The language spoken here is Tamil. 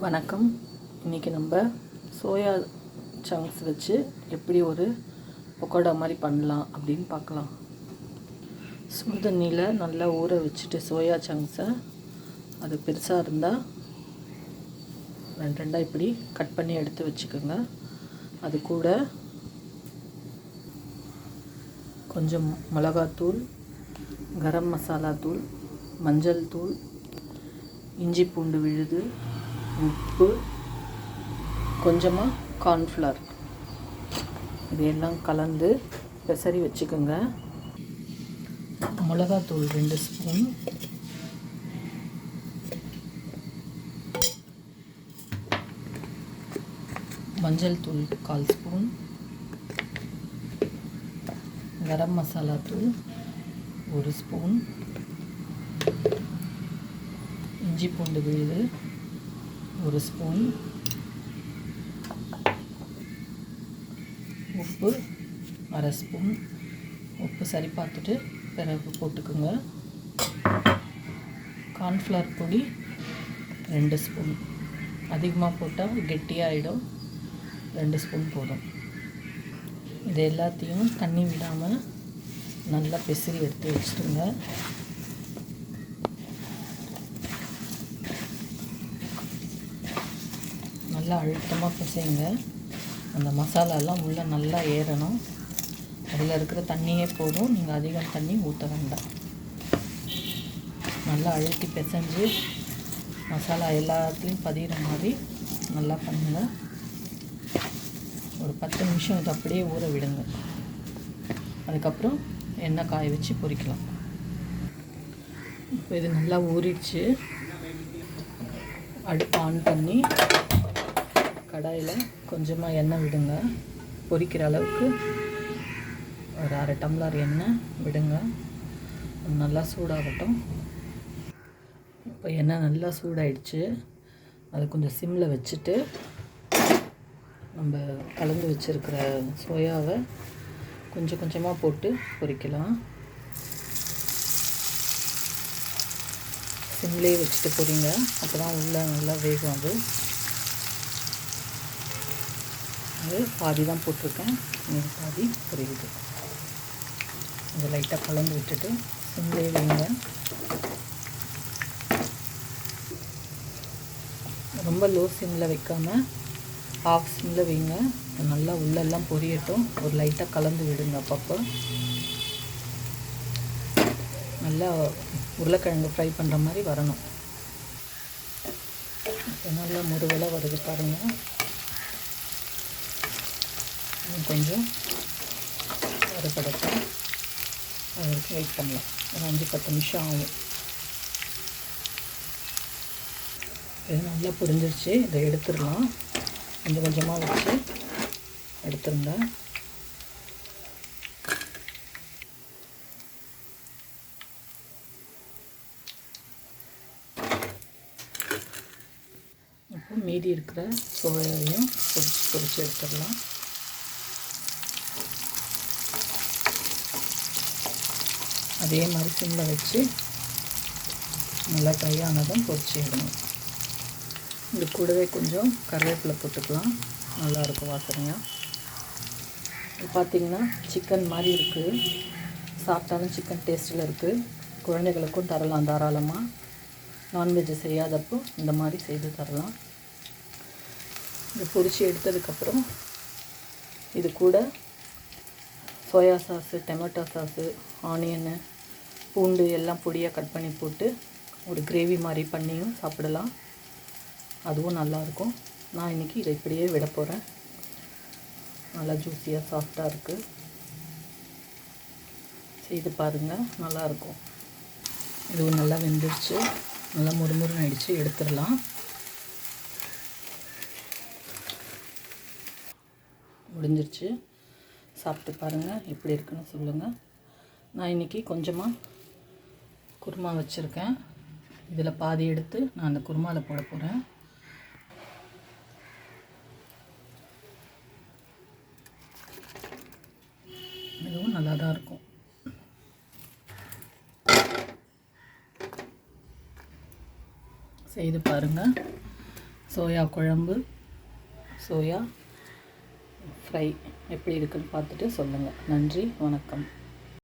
வணக்கம். இன்றைக்கி நம்ம சோயா சங்க்ஸ் வச்சு எப்படி ஒரு பக்கோடா மாதிரி பண்ணலாம் அப்படின்னு பார்க்கலாம். சுடு தண்ணியில் நல்லா ஊற வச்சுட்டு சோயா சங்க்ஸை அது பெருசாக இருந்தால் ரெண்டு ரெண்டாக இப்படி கட் பண்ணி எடுத்து வச்சுக்கோங்க. அது கூட கொஞ்சம் மிளகாத்தூள் கரம் மசாலா தூள் மஞ்சள் தூள் இஞ்சி பூண்டு விழுது உப்பு கொஞ்சமாக கார்ன்ஃப்ளவர் இதையெல்லாம் கலந்து பெசரி வச்சுக்கோங்க. மிளகாத்தூள் ரெண்டு ஸ்பூன் மஞ்சள் தூள் கால் ஸ்பூன் கரம் மசாலா தூள் ஒரு ஸ்பூன் இஞ்சி பூண்டு விழுது. ஒரு ஸ்பூன். உப்பு அரை ஸ்பூன். உப்பு சரி பார்த்துட்டு பிறகு போட்டுக்குங்க. கார்ன்ஃப்ளவர் பொடி ரெண்டு ஸ்பூன். அதிகமாக போட்டால் கெட்டியாகிடும் ரெண்டு ஸ்பூன் போதும். இது எல்லாத்தையும் தண்ணி விடாமல் நல்லா பிசிறி எடுத்து வச்சுடுங்க நல்லா அழுத்தமாக பிசைங்க அந்த மசாலாலாம் உள்ளே நல்லா ஏறணும். அதில் இருக்கிற தண்ணியே போதும். நீங்கள் அதிகம் தண்ணி ஊற்ற வேண்டாம். நல்லா அழுத்தி பிசைஞ்சு மசாலா எல்லாத்துலேயும் பதிகிற மாதிரி நல்லா பண்ணுங்கள் ஒரு பத்து நிமிஷம் இது அப்படியே ஊற விடுங்க. அதுக்கப்புறம் எண்ணெய் காய வச்சு பொரிக்கலாம். இப்போ இது நல்லா ஊறிடுச்சு. அடுப்பு ஆன் பண்ணி கடாயில் கொஞ்சமாக எண்ணெய் விடுங்க. பொரிக்கிற அளவுக்கு ஒரு அரை டம்ளர் எண்ணெய் விடுங்க. நல்லா சூடாகட்டும். இப்போ எண்ணெய் நல்லா சூடாயிடுச்சு. அதை கொஞ்சம் சிம்மில் வச்சுட்டு நம்ம கலந்து வச்சுருக்கிற சோயாவை கொஞ்சம் கொஞ்சமாக போட்டு பொரிக்கலாம். சிம்லேயே வச்சுட்டு பொரிங்க. அப்போ தான் உள்ளே நல்லா வேகும் அது. அது பாதி தான் போட்டிருக்கேன். மீதி பாதி புரியுது. இதை லைட்டாக கலந்து விட்டுட்டு சிம்லேயே வைங்க. ரொம்ப லோ சிம்மில் வைக்காமல் ஆஃப் சிம்மில் வைங்க. நல்லா உள்ளெல்லாம் பொரியட்டும். ஒரு லைட்டாக கலந்து விடுங்க அப்பப்போ. நல்லா உருளைக்கிழங்கு ஃப்ரை பண்ணுற மாதிரி வரணும். நல்லா முருவெல்லாம் வருது பாருங்கள் கொஞ்சம் வறுபடட்டும் அது வரைக்கும் வெயிட் பண்ணலாம். ஒரு அஞ்சு பத்து நிமிஷம் ஆகும். இது நல்லா புரிஞ்சிருச்சு. இதை எடுத்துடலாம். கொஞ்சம் கொஞ்சமாக வச்சு எடுத்துருங்க. இப்போ மீதி இருக்கிற சோயாவையும் பொரிச்சு பொரிச்சு எடுத்துடலாம். அதே மாதிரி சிம்மில் வச்சு நல்லா ட்ரை ஆனதும் பொரிச்சு எடுக்கணும். இது கூடவே கொஞ்சம் கருவேப்பிலை போட்டுக்கலாம். நல்லாயிருக்கும் வாசனையாக பார்த்திங்கன்னா சிக்கன் மாதிரி இருக்குது சாப்பிட்டாலும் சிக்கன் டேஸ்ட்டில் இருக்குது குழந்தைகளுக்கும் தரலாம் தாராளமாக நான்வெஜ் செய்யாதப்போ இந்த மாதிரி செய்து தரலாம். இது பொரிச்சு எடுத்ததுக்கப்புறம் இது கூட soya sauce tomato sauce onion பூண்டு எல்லாம் பொடியாக கட் பண்ணி போட்டு ஒரு கிரேவி மாதிரி பண்ணியும் சாப்பிடலாம். அதுவும் நல்லாயிருக்கும் நான் இன்றைக்கி இதை இப்படியே விட போகிறேன் நல்லா ஜூஸியாக சாஃப்டாக இருக்குது செய்து பாருங்கள் நல்லாயிருக்கும் இதுவும் நல்லா வெந்துருச்சு. நல்லா முறுமுறுன்னு ஆயிடுச்சு. எடுத்துடலாம். முடிஞ்சிருச்சு. சாப்பிட்டு பாருங்கள் எப்படி இருக்குன்னு சொல்லுங்கள் நான் இன்றைக்கி கொஞ்சமாக குருமா வச்சுருக்கேன். இதில் பாதி எடுத்து நான் அந்த குருமாவில் போட போகிறேன் இதுவும் நல்லா தான் இருக்கும். செய்து பாருங்கள் சோயா குழம்பு சோயா ஃப்ரை எப்படி இருக்குன்னு பார்த்துட்டு சொல்லுங்கள் நன்றி வணக்கம்.